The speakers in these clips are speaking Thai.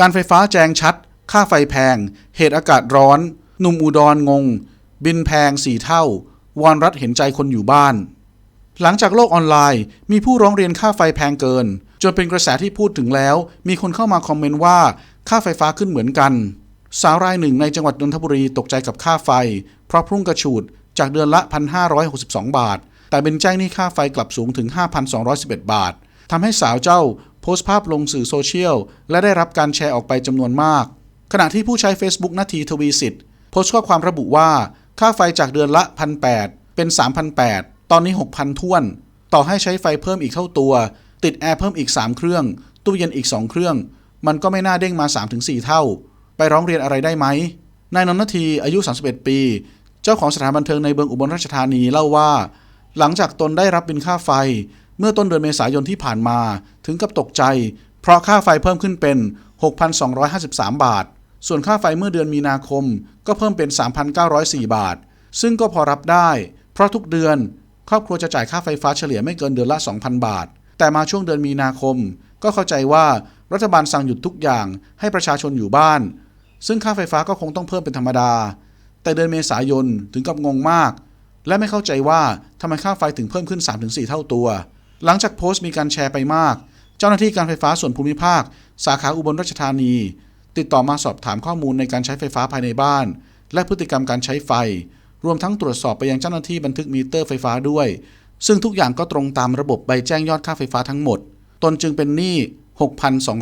การไฟฟ้าแจงชัด ค่าไฟแพง เหตุอากาศร้อน หนุ่มอุดรงง บินแพงสี่เท่า วอนรัฐเห็นใจคนอยู่บ้าน หลังจากโลกออนไลน์ มีผู้ร้องเรียนค่าไฟแพงเกิน จนเป็นกระแสที่พูดถึงแล้ว มีคนเข้ามาคอมเมนต์ว่า ค่าไฟฟ้าขึ้นเหมือนกัน สาวรายหนึ่งในจังหวัดนนทบุรีตกใจกับค่าไฟ เพราะพุ่งกระฉูดจากเดือนละ 1,562 บาท แต่เป็นแจ้งหนี้ค่าไฟกลับสูงถึง 5,211 บาททำให้สาวเจ้า โพสต์ภาพลงสื่อโซเชียล และได้รับการแชร์ออกไปจำนวนมาก ขณะที่ผู้ใช้ Facebook นาทีทวีสิทธิ์โพสต์ข้อความระบุว่า ค่าไฟจากเดือนละ 1,800 เป็น 3,800 ตอนนี้ 6,000ท้วน ต่อให้ใช้ไฟเพิ่มอีกเท่าตัว ติดแอร์เพิ่มอีก 3 เครื่อง ตู้เย็นอีก 2 เครื่อง มันก็ไม่น่าเด้งมา 3-4 เท่า ไปร้องเรียนอะไรได้ไหมนายนนททีอายุ 31 ปี เจ้าของสถานบันเทิงในเมืองอุบลราชธานีเล่าว่า หลังจากตนได้รับบินค่าไฟ เมื่อต้นเดือนเมษายนที่ผ่านมาถึงกับตกใจ เพราะค่าไฟเพิ่มขึ้นเป็น 6,253 บาท ส่วนค่าไฟเมื่อเดือนมีนาคมก็เพิ่มเป็น 3,904 บาท ซึ่งก็พอรับได้ เพราะทุกเดือน ครอบครัวจะจ่ายค่าไฟฟ้าเฉลี่ยไม่เกินเดือนละ 2,000 บาท แต่มาช่วงเดือนมีนาคม ก็เข้าใจว่ารัฐบาลสั่งหยุดทุกอย่างให้ประชาชนอยู่บ้าน ซึ่งค่าไฟฟ้าก็คงต้องเพิ่มเป็นธรรมดา แต่เดือนเมษายนถึงกับงงมาก และไม่เข้าใจว่าทำไมค่าไฟถึงเพิ่มขึ้น 3-4 เท่าตัว หลังจากโพสต์มีการแชร์ไปมาก เจ้าหน้าที่การไฟฟ้าส่วนภูมิภาค สาขาอุบลราชธานี ติดต่อมาสอบถามข้อมูลในการใช้ไฟฟ้าภายในบ้าน และพฤติกรรมการใช้ไฟ รวมทั้งตรวจสอบไปยังเจ้าหน้าที่บันทึกมีเตอร์ไฟฟ้าด้วย ซึ่งทุกอย่างก็ตรงตามระบบใบแจ้งยอดค่าไฟฟ้าทั้งหมด ตนจึงเป็นหนี้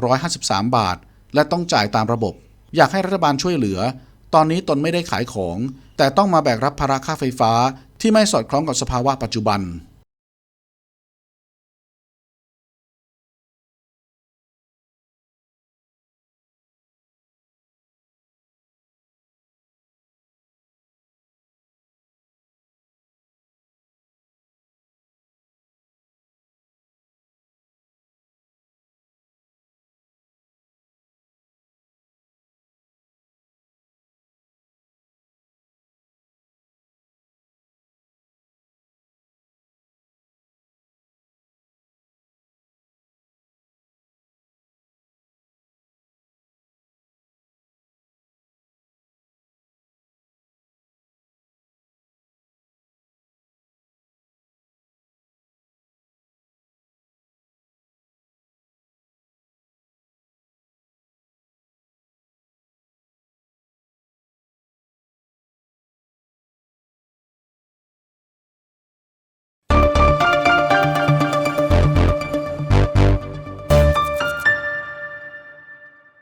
6,253 บาท และต้องจ่ายตามระบบ อยากให้รัฐบาลช่วยเหลือ ตอนนี้ตนไม่ได้ขายของ แต่ต้องมาแบกรับภาระค่าไฟฟ้าที่ไม่สอดคล้องกับสภาวะปัจจุบัน